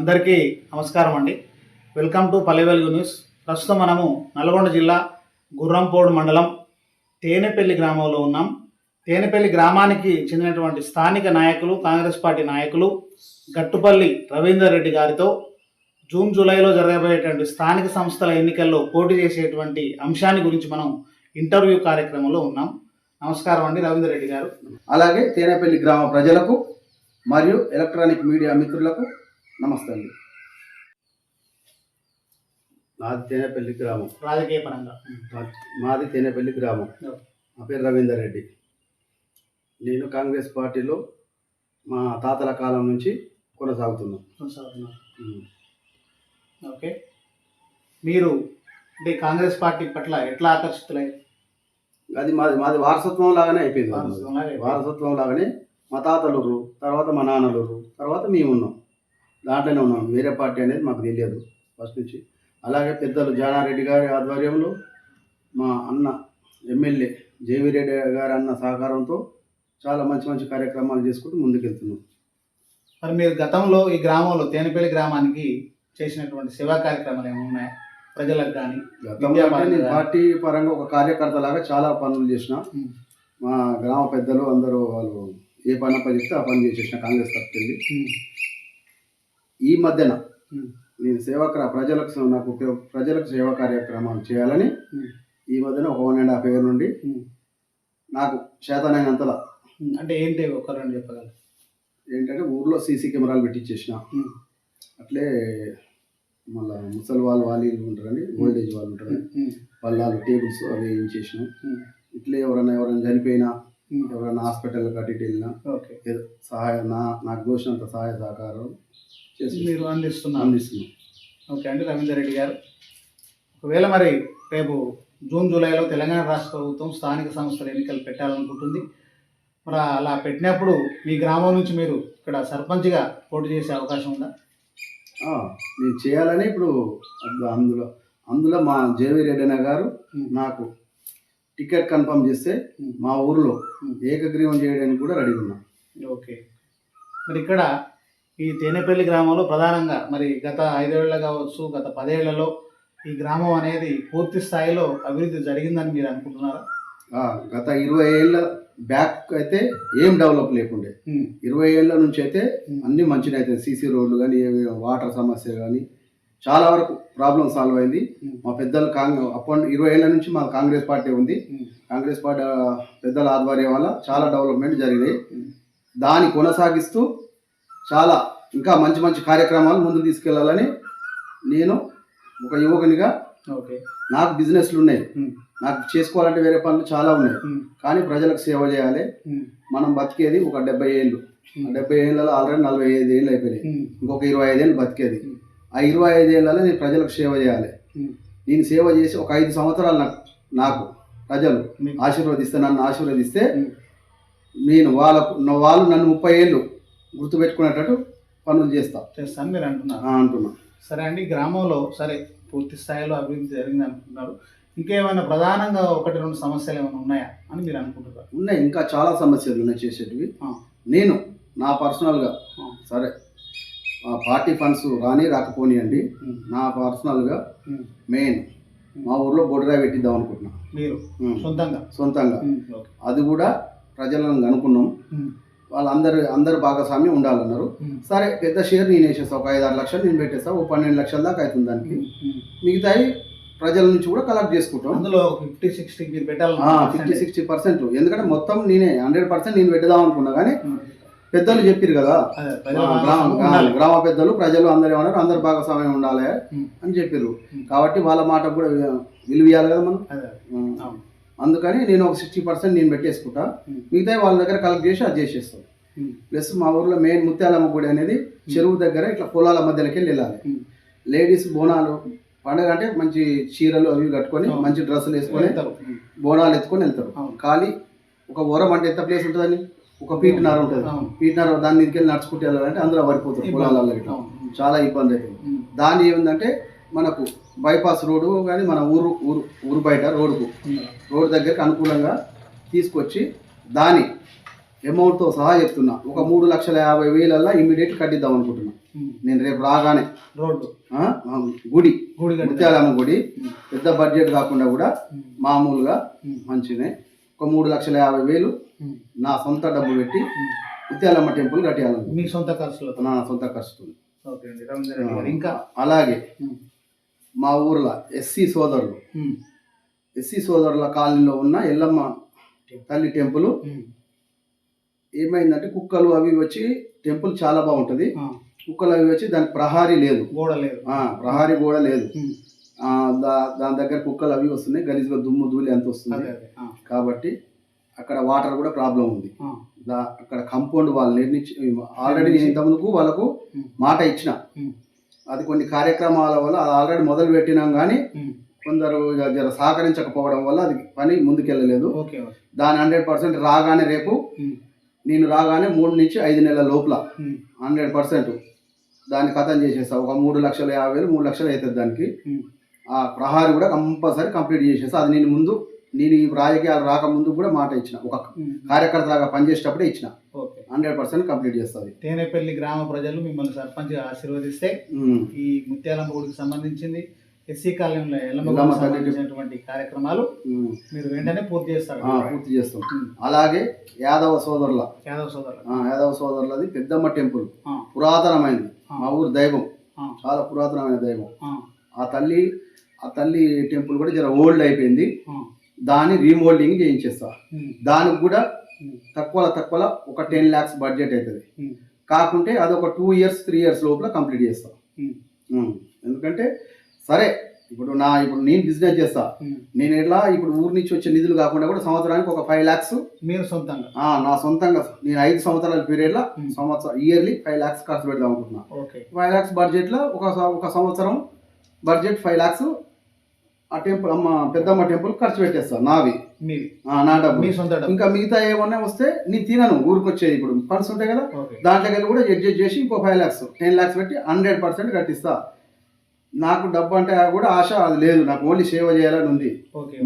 అందరికీ నమస్కారం అండి. Welcome to Pallevelugu news. ప్రస్తుతం మనము నల్గొండ జిల్లా గుర్రంపోడు మండలం తేనెపల్లి గ్రామంలో ఉన్నాం. తేనెపల్లి గ్రామానికి చెందినటువంటి స్థానిక నాయకులు కాంగ్రెస్ పార్టీ నాయకులు గట్టుపల్లి రవీందర్ రెడ్డి గారితో జూన్ జూలైలో జరగబోయేటువంటి స్థానిక సంస్థల ఎన్నికల్లో పోటీ చేసేటువంటి అంశాన్ని గురించి మనం ఇంటర్వ్యూ కార్యక్రమంలో ఉన్నాం. నమస్కారం అండి రవీందర్ రెడ్డి గారు. అలాగే తేనెపల్లి గ్రామ ప్రజలకు మరియు ఎలక్ట్రానిక్ మీడియా మిత్రులకు నమస్తే అండి. నాది తేనెపల్లి గ్రామం. రాజకీయ పరంగా. మాది తేనెపల్లి గ్రామం. నా పేరు రవీందర్ రెడ్డి. నేను కాంగ్రెస్ పార్టీలో మా తాతల కాలం నుంచి కొనసాగుతున్నాం కొనసాగుతున్నారు ఓకే. మీరు అంటే కాంగ్రెస్ పార్టీ పట్ల ఎట్లా ఆకర్షితులయ్యారు అది మాది మాది వారసత్వం లాగానే అయిపోయింది. వారసత్వం లాగానే మా తాతలు తర్వాత మా నాన్నలు తర్వాత మేము ఉన్నాం. దాంట్లోనే ఉన్నాం. వేరే పార్టీ అనేది మాకు తెలియదు ఫస్ట్ నుంచి. అలాగే పెద్దలు జానారెడ్డి గారి ఆధ్వర్యంలో మా అన్న ఎమ్మెల్యే జేవి రెడ్డి గారి అన్న సహకారంతో చాలా మంచి మంచి కార్యక్రమాలు చేసుకుంటూ ముందుకెళ్తున్నాం. మరి మీరు గతంలో ఈ గ్రామంలో తేనెపల్లి గ్రామానికి చేసినటువంటి సేవా కార్యక్రమాలు ఏమైనా ఉన్నాయా? ప్రజలకు కానీ నేను పార్టీ పరంగా ఒక కార్యకర్త లాగా చాలా పనులు చేసిన మా గ్రామ పెద్దలు అందరూ వాళ్ళు ఏ పని అప్ప చెప్తే ఆ పని చేసేసిన కాంగ్రెస్ తరఫుకెళ్ళి ఈ మధ్యన నేను సేవా ప్రజలకు నాకు ప్రజలకు సేవా కార్యక్రమాలు చేయాలని ఈ మధ్యన ఒక వన్ అండ్ హాఫ్ ఇయర్ నుండి నాకు చేతనైనంతలా అంటే ఏంటి ఒక రెండు చెప్పగలరు? ఏంటంటే ఊర్లో సీసీ కెమెరాలు పెట్టించేసిన అట్లే మళ్ళీ ముసలి వాళ్ళు వాళ్ళు వీళ్ళు ఉంటారని ఓల్డ్ ఏజ్ వాళ్ళు ఉంటారని పల్లాలు టేబుల్స్ అవి వేయించేసినాం. ఇట్లే ఎవరైనా ఎవరైనా చనిపోయినా ఎవరైనా హాస్పిటల్ కట్టి వెళ్ళినా సహాయం నా నాకు దోచినంత సహాయ సహకారం మీరు అందిస్తున్నారు. అందిస్తున్నాం. ఓకే అండి రవీందర్ రెడ్డి గారు. ఒకవేళ మరి రేపు జూన్ జూలైలో తెలంగాణ రాష్ట్ర ప్రభుత్వం స్థానిక సంస్థల ఎన్నికలు పెట్టాలనుకుంటుంది. మరి అలా పెట్టినప్పుడు మీ గ్రామం నుంచి మీరు ఇక్కడ సర్పంచ్గా పోటీ చేసే అవకాశం ఉందా? నేను చేయాలని ఇప్పుడు అందు- అందులో అందులో మా జేవి రెడ్డి గారు నాకు టికెట్ కన్ఫర్మ్ చేస్తే మా ఊర్లో ఏకగ్రీవం చేయడానికి కూడా రెడీ ఉన్నా. ఓకే. మరి ఇక్కడ ఈ తేనెపల్లి గ్రామంలో ప్రధానంగా మరి గత ఐదేళ్ళ కావచ్చు గత పదేళ్ళలో ఈ గ్రామం అనేది పూర్తి స్థాయిలో అభివృద్ధి జరిగిందని మీరు అనుకుంటున్నారా? గత ఇరవై ఏళ్ళ బ్యాక్ అయితే ఏం డెవలప్ లేకుండే. ఇరవై ఏళ్ళ నుంచి అయితే అన్ని మంచిగా అవుతాయి సీసీ రోడ్లు కానీ వాటర్ సమస్య కానీ చాలా వరకు ప్రాబ్లం సాల్వ్ అయింది. మా పెద్దలు కాంగ్రెస్ అప్పటి ఇరవై ఏళ్ళ నుంచి మా కాంగ్రెస్ పార్టీ ఉంది. కాంగ్రెస్ పార్టీ పెద్దల ఆధ్వర్యం వల్ల చాలా డెవలప్మెంట్ జరిగినాయి. దాన్ని కొనసాగిస్తూ చాలా ఇంకా మంచి మంచి కార్యక్రమాలు ముందుకు తీసుకెళ్ళాలని నేను ఒక యువకునిగా ఓకే. నాకు బిజినెస్లు ఉన్నాయి. నాకు చేసుకోవాలంటే వేరే పనులు చాలా ఉన్నాయి. కానీ ప్రజలకు సేవ చేయాలి. మనం బతికేది ఒక డెబ్బై ఏళ్ళు. డెబ్బై ఏళ్ళలో ఆల్రెడీ నలభై ఐదు ఏళ్ళు అయిపోయినాయి. ఇంకొక ఇరవై ఐదేళ్ళు బతికేది. ఆ ఇరవై ఐదేళ్ళలో నేను ప్రజలకు సేవ చేయాలి. నేను సేవ చేసి ఒక ఐదు సంవత్సరాలు నాకు నాకు ప్రజలు ఆశీర్వదిస్తే నన్ను ఆశీర్వదిస్తే. నేను వాళ్ళకు వాళ్ళు నన్ను ముప్పై ఏళ్ళు గుర్తుపెట్టుకునేటట్టు పనులు చేస్తా. చేస్తాను మీరు అంటున్నారు. అంటున్నా. సరే అండి గ్రామంలో సరే పూర్తి స్థాయిలో అభివృద్ధి జరిగింది అనుకుంటున్నారు ఇంకేమైనా ప్రధానంగా ఒకటి రెండు సమస్యలు ఏమైనా ఉన్నాయా అని మీరు అనుకుంటున్నారు? ఉన్నాయి ఇంకా చాలా సమస్యలు ఉన్నాయి చేసేటివి. నేను నా పర్సనల్గా. సరే పార్టీ ఫండ్స్ రాని రాకపోనియండి. నా పర్సనల్గా మెయిన్ మా ఊర్లో బొడ్రాయి పెట్టిద్దాం అనుకుంటున్నా. మీరు. సొంతంగా? సొంతంగా. అది కూడా ప్రజలను అనుకున్నాం వాళ్ళందరూ అందరు భాగస్వామ్యం ఉండాలన్నారు. సరే పెద్ద షేర్ నేను వేసేస్తా ఒక ఐదు ఆరు లక్షలు నేను పెట్టేస్తా ఓ పన్నెండు లక్షల దాకా అవుతుంది దానికి. మిగతాయి ప్రజల నుంచి కూడా కలెక్ట్ చేసుకుంటాం. అందులో ఫిఫ్టీ సిక్స్టీ మీరు ఫిఫ్టీ పెట్టాలి సిక్స్టీ పర్సెంట్. ఎందుకంటే మొత్తం నేనే హండ్రెడ్ పర్సెంట్ నేను పెట్టదాం అనుకున్నా కానీ పెద్దలు చెప్పారు కదా. గ్రామ పెద్దలు ప్రజలు అందరు ఏమన్నారు అందరు భాగస్వామ్యం ఉండాలి. అని చెప్పారు. కాబట్టి వాళ్ళ మాట కూడా విలువ ఇవ్వాలి కదా మనం. అందుకని నేను ఒక సిక్స్టీ పర్సెంట్ నేను పెట్టేసుకుంటా. ఉమ్. మిగతా వాళ్ళ దగ్గర కలెక్ట్ చేసి అది చేసేస్తాం. ప్లస్ మా ఊర్లో మెయిన్ ముత్యాలమ్మ గుడి అనేది చెరువు దగ్గర ఇట్లా పొలాల మధ్యలోకి వెళ్ళి వెళ్ళాలి. లేడీస్ బోనాలు పండగ అంటే మంచి చీరలు అవి కట్టుకొని. మంచి డ్రెస్సులు వేసుకొని బోనాలు ఎత్తుకొని వెళ్తారు. ఖాళీ ఒక ఓరం అంటే ఎంత ప్లేస్ ఉంటుందని ఒక పీటినార ఉంటుంది. పీటినార దాని మీదకి వెళ్ళి నడుచుకుంటూ వెళ్ళాలంటే అందులో పడిపోతారు పొలాలలో ఇట్లా. చాలా ఇబ్బంది అవుతుంది దాని ఏముందంటే మనకు బైపాస్ రోడ్డు కానీ మన ఊరు ఊరు ఊరు బయట రోడ్డుకు. రోడ్డు దగ్గరికి అనుకూలంగా తీసుకొచ్చి దాని అమౌంట్తో సహా చెప్తున్నా. ఒక మూడు లక్షల యాభై వేలల్లో ఇమ్మీడియట్ కట్టిద్దాం అనుకుంటున్నా. నేను రేపు రాగానే. రోడ్డు. గుడి. గుడి ముత్యాలమ్మ గుడి. పెద్ద బడ్జెట్ కాకుండా కూడా. మామూలుగా. మంచినే. ఒక మూడు లక్షల యాభై వేలు. నా సొంత డబ్బు పెట్టి ముత్యాలమ్మ టెంపుల్ కట్టేయాలను మీ సొంత ఖర్చులతో. నా సొంత ఖర్చు ఓకే ఇంకా? అలాగే. మా ఊర్లో ఎస్సీ సోదరులు. ఎస్సీ సోదరుల కాలనీలో ఉన్న ఎల్లమ్మ తల్లి టెంపుల్. ఏమైందంటే కుక్కలు అవి వచ్చి టెంపుల్ చాలా బాగుంటుంది. కుక్కలు అవి వచ్చి దానికి ప్రహారీ లేదు. గోడ లేదు. ప్రహారీ కూడా లేదు. దాని దగ్గర కుక్కలు అవి వస్తున్నాయి. గలీజ్గా దుమ్ము ధూళి అంత వస్తుంది. కాబట్టి అక్కడ వాటర్ కూడా ప్రాబ్లం ఉంది. అక్కడ కంపౌండ్ వాళ్ళు నిర్మించి ఆల్రెడీ నేను ఇంతకుముందుకు వాళ్ళకు. మాట ఇచ్చిన. అది కొన్ని కార్యక్రమాల వల్ల అది ఆల్రెడీ మొదలు పెట్టినాం కానీ. కొందరు జర సహకరించకపోవడం వల్ల అది పని ముందుకెళ్ళలేదు దాని హండ్రెడ్ పర్సెంట్ రాగానే రేపు. నేను రాగానే మూడు నుంచి ఐదు నెలల లోపల. హండ్రెడ్ పర్సెంట్ దాన్ని ఖతం చేసేస్తా ఒక మూడు లక్షల యాభై వేలు మూడు లక్షలు అవుతుంది దానికి. ఆ ప్రహారీ కూడా కంపల్సరీ కంప్లీట్ చేసేస్తా అది నేను ముందు నేను ఈ రాజకీయాలు రాకముందు కూడా మాట ఇచ్చిన. ఒక ఉమ్. కార్యకర్తలాగా పనిచేసేటప్పుడే ఇచ్చిన. హండ్రెడ్ పర్సెంట్ కంప్లీట్ చేస్తుంది. తేనెపల్లి గ్రామ ప్రజలు మిమ్మల్ని సర్పంచ్ ఆశీర్వదిస్తే ఈ ముత్యాలమ్మ గుడికి సంబంధించింది ఎస్సీ కాలనీలో ఎల్లమ్మ సంబంధించినటువంటి కార్యక్రమాలు మీరు వెంటనే పూర్తి చేస్తారు. పూర్తి చేస్తాం. అలాగే యాదవ సోదరుల. యాదవ్ సోదరులు. యాదవ సోదరులది పెద్దమ్మ టెంపుల్. పురాతనమైనది. మా ఊరు దైవం. చాలా పురాతనమైన దైవం. ఆ, తల్లి ఆ తల్లి టెంపుల్ కూడా జర ఓల్డ్ అయిపోయింది. దాన్ని రీమోల్డింగ్ చేయించేస్తా. ఉమ్, దానికి కూడా తక్కువ తక్కువ ఒక టెన్ ల్యాక్స్ బడ్జెట్ అవుతుంది కాకుంటే అది ఒక టూ ఇయర్స్ త్రీ ఇయర్స్ లోపల కంప్లీట్ చేస్తాం. ఉమ్. ఎందుకంటే సరే ఇప్పుడు నా ఇప్పుడు నేను బిజినెస్ చేస్తా. నేను ఎట్లా ఇప్పుడు ఊరి నుంచి వచ్చే నిధులు కాకుండా కూడా సంవత్సరానికి ఒక ఫైవ్ ల్యాక్స్ మీరు సొంతంగా. నా సొంతంగా నేను ఐదు సంవత్సరాల పీరియడ్లో Hmm. సంవత్సరం ఇయర్లీ ఫైవ్ ల్యాక్స్ ఖర్చు పెడదాం అనుకుంటున్నా. ఫైవ్ ల్యాక్స్ బడ్జెట్లో ఒక సం- ఒక సంవత్సరం బడ్జెట్ ఫైవ్ ల్యాక్స్ ఆ టెంపుల్ అమ్మ పెద్దమ్మ టెంపుల్ ఖర్చు పెట్టేస్తాను నావి. నా డబ్బు మీ సొంత డబ్బు ఇంకా మిగతా ఏమన్నా వస్తే నేను తినను ఊరికి వచ్చేది ఇప్పుడు. ఫండ్స్ ఉంటాయి కదా దాంట్లోకి కూడా అడ్జస్ట్ చేసి ఇంకో ఫైవ్ ల్యాక్స్ టెన్ ల్యాక్స్ పెట్టి హండ్రెడ్ పర్సెంట్ కట్టిస్తా. నాకు డబ్బు అంటే కూడా ఆశ అది లేదు. నాకు ఓన్లీ సేవ చేయాలని ఉంది.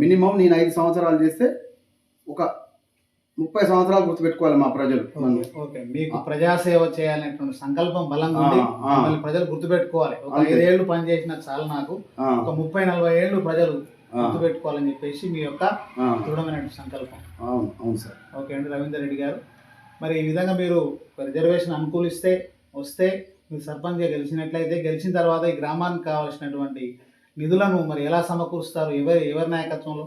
మినిమం నేను ఐదు సంవత్సరాలు చేస్తే ఒక ముప్పై సంవత్సరాలు గుర్తుపెట్టుకోవాలి మా ప్రజలు ఓకే, మీకు ప్రజాసేవ చేయాలనేటువంటి సంకల్పం బలంగా ఉంది. మిమ్మల్ని ప్రజలు గుర్తుపెట్టుకోవాలి. ఒక. ఐదేళ్ళు పనిచేసిన చాలు నాకు. ఒక ముప్పై నలభై ఏళ్ళు ప్రజలు గుర్తుపెట్టుకోవాలని చెప్పేసి మీ యొక్క దృఢమైన సంకల్పం. అవును అవును సార్. ఓకే అండి రవీందర్ రెడ్డి గారు. మరి ఈ విధంగా మీరు రిజర్వేషన్ అనుకూలిస్తే వస్తే మీరు సర్పంచ్గా గెలిచినట్లయితే గెలిచిన తర్వాత ఈ గ్రామానికి కావాల్సినటువంటి నిధులను మరి ఎలా సమకూరుస్తారు? ఎవరి ఎవరి నాయకత్వంలో?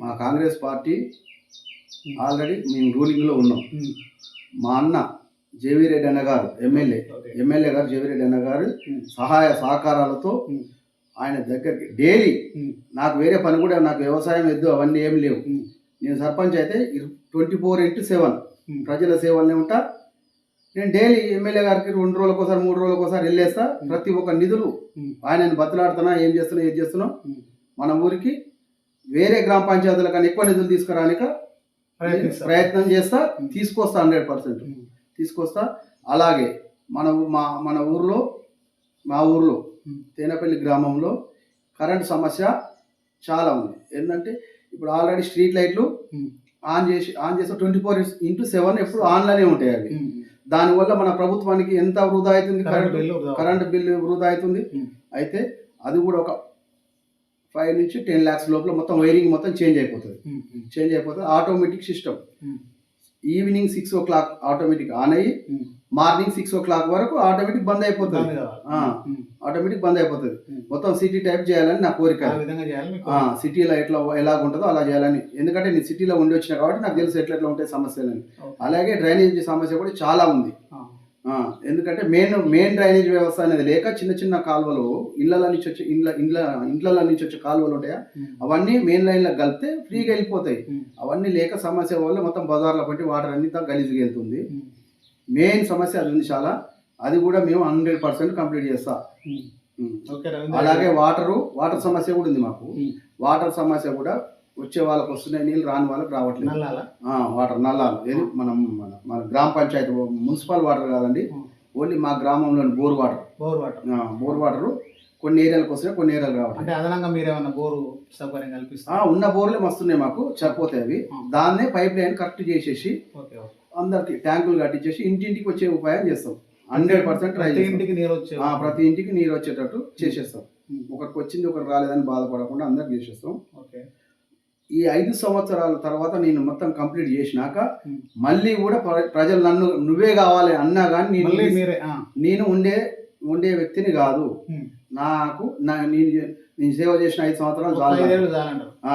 మా కాంగ్రెస్ పార్టీ ఆల్రెడీ మేము రూలింగ్లో ఉన్నాం. మా అన్న జేవీ రెడ్డి అన్న గారు ఎమ్మెల్యే. ఎమ్మెల్యే గారు జేవీ రెడ్డి అన్న గారు సహాయ సహకారాలతో ఆయన దగ్గరికి డైలీ నాకు వేరే పని కూడా నాకు వ్యవసాయం ఎద్దు అవన్నీ ఏం లేవు. నేను సర్పంచ్ అయితే ట్వంటీ ఫోర్ ఇంటూ సెవెన్. ప్రజల సేవలనే ఉంటా. నేను డైలీ ఎమ్మెల్యే గారికి రెండు రోజులకు ఒకసారి మూడు రోజులకు ఒకసారి వెళ్ళేస్తా ప్రతి ఒక్క నిధులు ఆయనను బతులాడుతున్నా ఏం చేస్తున్నా ఏం చేస్తున్నావు ఉమ్. మన ఊరికి వేరే గ్రామ పంచాయతీల కన్నా ఎక్కువ నిధులు తీసుకురానిక. ప్రయత్నం చేస్తా తీసుకొస్తా హండ్రెడ్ పర్సెంట్. తీసుకొస్తా. అలాగే మన మా మన ఊర్లో మా ఊర్లో తేనపల్లి గ్రామంలో కరెంట్ సమస్య చాలా ఉంది. ఏంటంటే ఇప్పుడు ఆల్రెడీ స్ట్రీట్ లైట్లు ఆన్ చేసి ఆన్ చేస్తే ట్వంటీ ఫోర్ ఇంటూ సెవెన్ ఎప్పుడు ఆన్లోనే ఉంటాయి అవి. దానివల్ల మన ప్రభుత్వానికి ఎంత వృధా అవుతుంది కరెంట్ కరెంట్ బిల్లు వృధా. కరెంట్ బిల్లు వృధా అవుతుంది. అయితే అది కూడా ఒక ఫైవ్ నుంచి టెన్ ల్యాక్స్ లోపల మొత్తం వైరింగ్ మొత్తం చేంజ్ అయిపోతుంది. ఉమ్, ఉమ్, చేంజ్ అయిపోతుంది. Automatic system evening six o'clock automatic on అయ్యి. మార్నింగ్ సిక్స్ ఓ క్లాక్ వరకు ఆటోమేటిక్ బంద్ అయిపోతుంది. ఆటోమేటిక్ బంద్ అయిపోతుంది. మొత్తం సిటీ టైప్ చేయాలని నా కోరిక. సిటీలో ఎట్లా ఎలా ఉంటుందో అలా చేయాలని. ఎందుకంటే నేను సిటీలో ఉండి వచ్చిన కాబట్టి నాకు తెలుసు ఎట్లా ఎట్లా ఉంటాయి సమస్యలని. అలాగే డ్రైనేజ్ సమస్య కూడా చాలా ఉంది. ఎందుకంటే మెయిన్ మెయిన్ డ్రైనేజ్ వ్యవస్థ అనేది లేక చిన్న చిన్న కాలువలు ఇళ్ళ నుంచి వచ్చే ఇండ్ల ఇండ్ల ఇండ్ల నుంచి వచ్చే కాలువలు ఉంటాయా? అవన్నీ మెయిన్ లైన్లో కలిపితే ఫ్రీగా వెళ్ళిపోతాయి. అవన్నీ లేక సమస్య వల్ల మొత్తం బజార్లో పట్టి వాటర్ అన్ని గలీజ్గా వెళ్తుంది. మెయిన్ సమస్య అది ఉంది చాలా. అది కూడా మేము హండ్రెడ్ పర్సెంట్ కంప్లీట్ చేస్తా. అలాగే వాటరు వాటర్ సమస్య కూడా ఉంది మాకు. వాటర్ సమస్య కూడా వచ్చే వాళ్ళకి వస్తున్నాయి నీళ్ళు రాని వాళ్ళకి రావట్లేదు. వాటర్ నల్లాలు. ఏది? మనం మన మన గ్రామ పంచాయతీ మున్సిపల్ వాటర్ కాదండి. ఓన్లీ మా గ్రామంలోని bore water. Bore water. Bore water కొన్ని ఏరియాలకు వస్తున్నాయి కొన్ని ఏరియాలు రావట్లేదు. అంటే అదనంగా మీరేమన్నా బోరు సౌకర్యం ఆ, కల్పిస్తారు ఉన్న బోర్లే వస్తున్నాయి మాకు సరిపోతాయి అవి. దాన్నే పైప్ లైన్ కరెక్ట్ చేసేసి అందరికి ట్యాంకులు కట్టించేసి ఇంటింటికి వచ్చే ఉపాయం చేస్తాం. హండ్రెడ్ పర్సెంట్ ఇంటికి నీరు వచ్చే ప్రతి ఇంటికి నీరు వచ్చేటట్టు చేసేస్తాం. ఒకరికి వచ్చింది ఒకరు రాలేదని బాధపడకుండా అందరికి చేసేస్తాం. ఓకే. ఈ ఐదు సంవత్సరాల తర్వాత నేను మొత్తం కంప్లీట్ చేసినాక. మళ్ళీ కూడా ప్ర- ప్రజలు నన్ను నువ్వే కావాలి అన్నా కానీ నేను ఉండే ఉండే వ్యక్తిని కాదు. నాకు నా నేను నేను సేవ చేసిన ఐదు సంవత్సరాలు ఒక చాలు.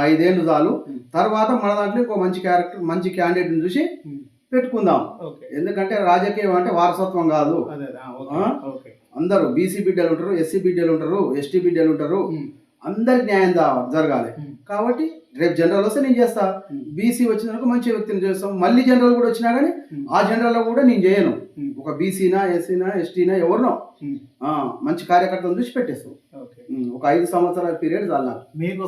ఐదేళ్ళు చాలు. తర్వాత మన దాంట్లో ఇంకో మంచి క్యారెక్టర్ మంచి క్యాండిడేట్ని చూసి. పెట్టుకుందాం ఎందుకంటే రాజకీయం అంటే వారసత్వం కాదు అందరూ బీసీ బిడ్డలు ఉంటారు ఎస్సీ బిడ్డలు ఉంటారు ఎస్టీ బిడ్డలు ఉంటారు ఉమ్. అందరికి న్యాయం దా- జరగాలి. కాబట్టి రేపు జనరల్ వస్తే నేను చేస్తా. బీసీ వచ్చినందుకు మంచి వ్యక్తిని చేస్తాం. మళ్ళీ జనరల్ కూడా వచ్చినా కానీ. ఆ జనరల్లో కూడా నేను చేయను. ఒక బీసీనా ఎస్సీనా ఎస్టీనా ఎవరినో. మంచి కార్యకర్తను చూసి పెట్టేస్తాం. ఒక ఐదు సంవత్సరాల పీరియడ్ చాలు. మీకు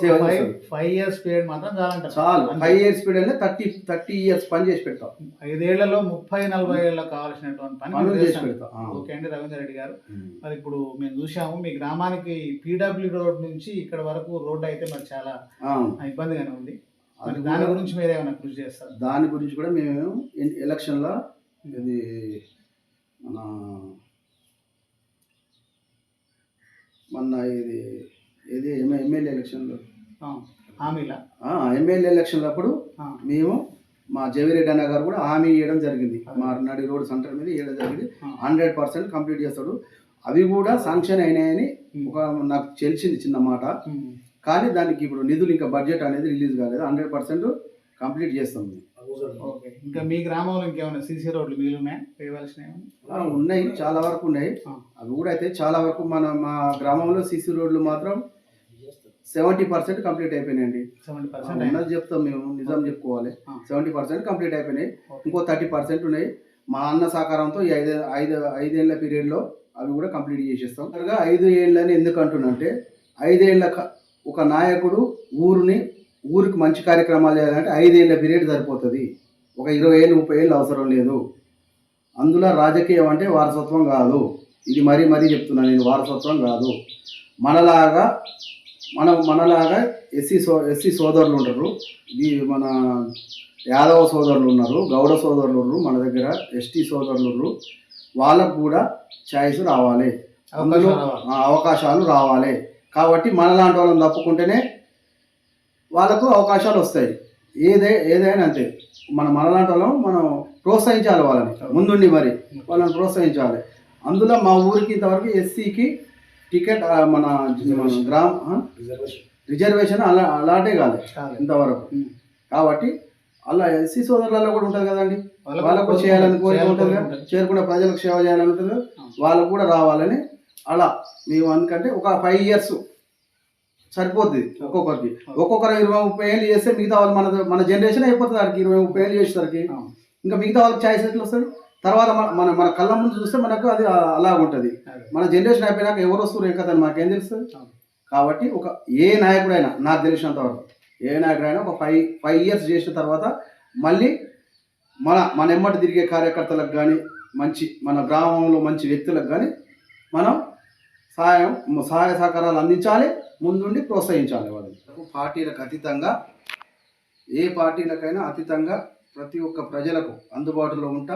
ఫైవ్ ఇయర్స్ పీరియడ్ మాత్రం చాలు. ఫైవ్ ఇయర్స్ పీరియడ్ అంటే థర్టీ థర్టీ ఇయర్స్ పని చేసి పెడతాం ఐదేళ్ళలో ముప్పై నలభై ఏళ్ళ కావాల్సినటువంటి పని చేసి. పెడతాం. ఓకే అండి రవీంద్ర రెడ్డి గారు. మరి ఇప్పుడు మేము చూసాము మీ గ్రామానికి పీడబ్ల్యూ రోడ్ నుంచి ఇక్కడ వరకు రోడ్డు అయితే మరి చాలా ఇబ్బందిగానే ఉంది దాని గురించి మీరు ఏమైనా కృషి చేస్తారు దాని గురించి కూడా మేము ఎలక్షన్లో ఇది మన మొన్న ఇది ఇది ఎమ్మె- ఎమ్మెల్యే ఎలక్షన్లో. హామీలా ఎమ్మెల్యే ఎలక్షన్లో అప్పుడు మేము మా జవిరెడ్డి అన్న గారు కూడా హామీ ఇవ్వడం జరిగింది. మా నడి రోడ్ సెంటర్ మీద ఇవ్వడం జరిగింది. హండ్రెడ్ పర్సెంట్ కంప్లీట్ చేస్తాడు. అవి కూడా శాంక్షన్ అయినాయని ఒక నాకు తెలిసింది చిన్న మాట. కానీ దానికి ఇప్పుడు నిధులు ఇంకా బడ్జెట్ అనేది రిలీజ్ కాలేదు. హండ్రెడ్ పర్సెంట్ కంప్లీట్ చేస్తాం. ఓకే. ఇంకా మీ గ్రామంలో ఇంకేమైనా సీసీ రోడ్లు మిగిలి ఉన్నాయా వేయవలసినవి ఉన్నాయి. చాలా వరకు ఉన్నాయి. అవి కూడా అయితే చాలా వరకు మన మా గ్రామంలో సీసీ రోడ్లు మాత్రం సెవెంటీ పర్సెంట్ కంప్లీట్ అయిపోయినాయండి. సెవెంటీ పర్సెంట్ ఉన్నది చెప్తాం మేము నిజం చెప్పుకోవాలి. సెవెంటీ పర్సెంట్ కంప్లీట్ అయిపోయినాయి. ఇంకో థర్టీ పర్సెంట్ ఉన్నాయి. మా అన్న సహకారంతో ఈ ఐదు ఐదు ఐదేళ్ళ పీరియడ్లో అవి కూడా కంప్లీట్ చేసేస్తాం. ఐదు ఏళ్ళని ఎందుకు అంటున్నంటే ఐదేళ్ళ ఒక నాయకుడు ఊరిని ఊరికి మంచి కార్యక్రమాలు చేయాలంటే ఐదేళ్ళ పీరియడ్ సరిపోతుంది. ఒక ఇరవై ఏళ్ళు ముప్పై ఏళ్ళు అవసరం లేదు. అందులో రాజకీయం అంటే వారసత్వం కాదు. ఇది మరీ మరీ చెప్తున్నాను నేను వారసత్వం కాదు. మనలాగా మన మనలాగా ఎస్సీ సో ఎస్సీ సోదరులు ఉంటారు. ఈ మన యాదవ సోదరులు ఉన్నారు గౌడ సోదరులు ఉన్నారు మన దగ్గర ఎస్టీ సోదరులు ఉన్నారు. వాళ్ళకు కూడా ఛాయిస్ రావాలి. అందులో అవకాశాలు రావాలి. ఆ, అవకాశాలు రావాలి. కాబట్టి మనలాంటి వాళ్ళని తప్పుకుంటేనే వాళ్ళకు అవకాశాలు వస్తాయి. ఏదే ఏదైనా అంతే మన మనలాంటి వాళ్ళం మనం ప్రోత్సహించాలి వాళ్ళని. ముందుండి మరి వాళ్ళని ప్రోత్సహించాలి. అందులో మా ఊరికి ఇంతవరకు ఎస్సీకి టికెట్ మన గ్రామ? రిజర్వేషన్ అలా అలాంటే కాదు. ఇంతవరకు. ఉమ్. కాబట్టి అలా ఎస్సీ సోదరులలో కూడా ఉంటుంది కదండి. వాళ్ళకు చేయాలని కోరిక ఉంటుంది. చేరుకునే ప్రజలకు సేవ చేయాలని ఉంటుంది కదా. వాళ్ళకు కూడా రావాలని అలా. మేము అందుకంటే ఒక ఫైవ్ ఇయర్స్ సరిపోద్ది ఒక్కొక్కరికి. ఒక్కొక్కరు ఇరవై ముప్పై ఏళ్ళు చేస్తే మిగతా వాళ్ళు మన మన జనరేషన్ అయిపోతుంది వాడికి ఇరవై ముప్పై ఏళ్ళు చేసేసరికి. ఇంకా మిగతా వాళ్ళకి ఛాయిస్ ఎట్లా వస్తుంది తర్వాత మన మన మన కళ్ళ ముందు చూస్తే మనకు అది అలా ఉంటుంది. మన జనరేషన్ అయిపోయినాక ఎవరు వస్తారు? ఏం కదా మాకేం తెలుస్తుంది. కాబట్టి ఒక ఏ నాయకుడైనా నాకు తెలిసినంత వరకు ఏ నాయకుడైనా ఒక ఫైవ్ ఫైవ్ ఇయర్స్ చేసిన తర్వాత మళ్ళీ మన మన ఎమ్మటి తిరిగే కార్యకర్తలకు కానీ మంచి మన గ్రామంలో మంచి వ్యక్తులకు కానీ మనం సహాయం సహాయ సహకారాలు అందించాలి ముందుండి ప్రోత్సహించాలి వాళ్ళని పార్టీలకు అతీతంగా ఏ పార్టీలకైనా అతీతంగా ప్రతి ఒక్క ప్రజలకు అందుబాటులో ఉంటా.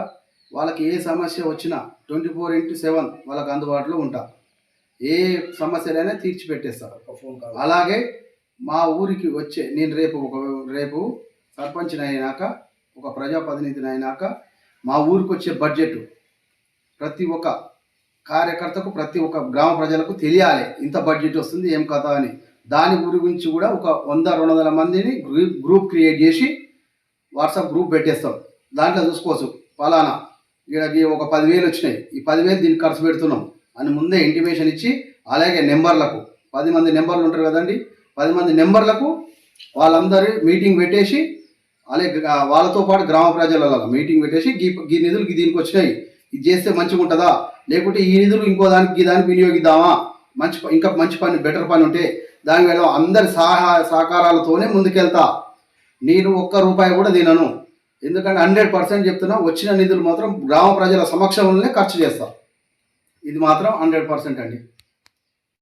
వాళ్ళకి ఏ సమస్య వచ్చినా ట్వంటీ ఫోర్ ఇంటూ సెవెన్ వాళ్ళకి అందుబాటులో ఉంటా. ఏ సమస్యలైనా తీర్చిపెట్టేస్తారు అలాగే మా ఊరికి వచ్చే నేను రేపు ఒక రేపు సర్పంచ్ని అయినాక ఒక ప్రజాప్రతినిధిని అయినాక మా ఊరికి వచ్చే బడ్జెట్ ప్రతి ఒక్క కార్యకర్తకు ప్రతి ఒక్క గ్రామ ప్రజలకు తెలియాలి. ఇంత బడ్జెట్ వస్తుంది ఏం కథ అని. దాని గురించి కూడా ఒక వంద రెండు వందల మందిని గ్రూప్ గ్రూప్ క్రియేట్ చేసి వాట్సాప్ గ్రూప్ పెట్టేస్తాం. దాంట్లో చూసుకోవచ్చు. ఫలానా వీళ్ళకి ఒక పదివేలు వచ్చినాయి. ఈ పదివేలు దీనికి ఖర్చు పెడుతున్నాం. అని ముందే ఇంటిమేషన్ ఇచ్చి అలాగే నెంబర్లకు. పది మంది నెంబర్లు ఉంటారు కదండి. పది మంది నెంబర్లకు వాళ్ళందరి మీటింగ్ పెట్టేసి అలాగే వాళ్ళతో పాటు గ్రామ ప్రజల మీటింగ్ పెట్టేసి గీ గీ నిధులు దీనికి వచ్చినాయి. ఇది చేస్తే మంచిగా ఉంటుందా లేకుంటే ఈ నిధులు ఇంకో దానికి దానికి వినియోగిద్దామా? మంచి ఇంకా మంచి పని బెటర్ పని ఉంటే దాని మీద అందరి సహా సహకారాలతోనే ముందుకెళ్తా. నేను ఒక్క రూపాయి కూడా తినను. ఎందుకంటే హండ్రెడ్ పర్సెంట్ చెప్తున్నా వచ్చిన నిధులు మాత్రం గ్రామ ప్రజల సమక్షంలోనే ఖర్చు చేస్తా. ఇది మాత్రం హండ్రెడ్ పర్సెంట్ అండి.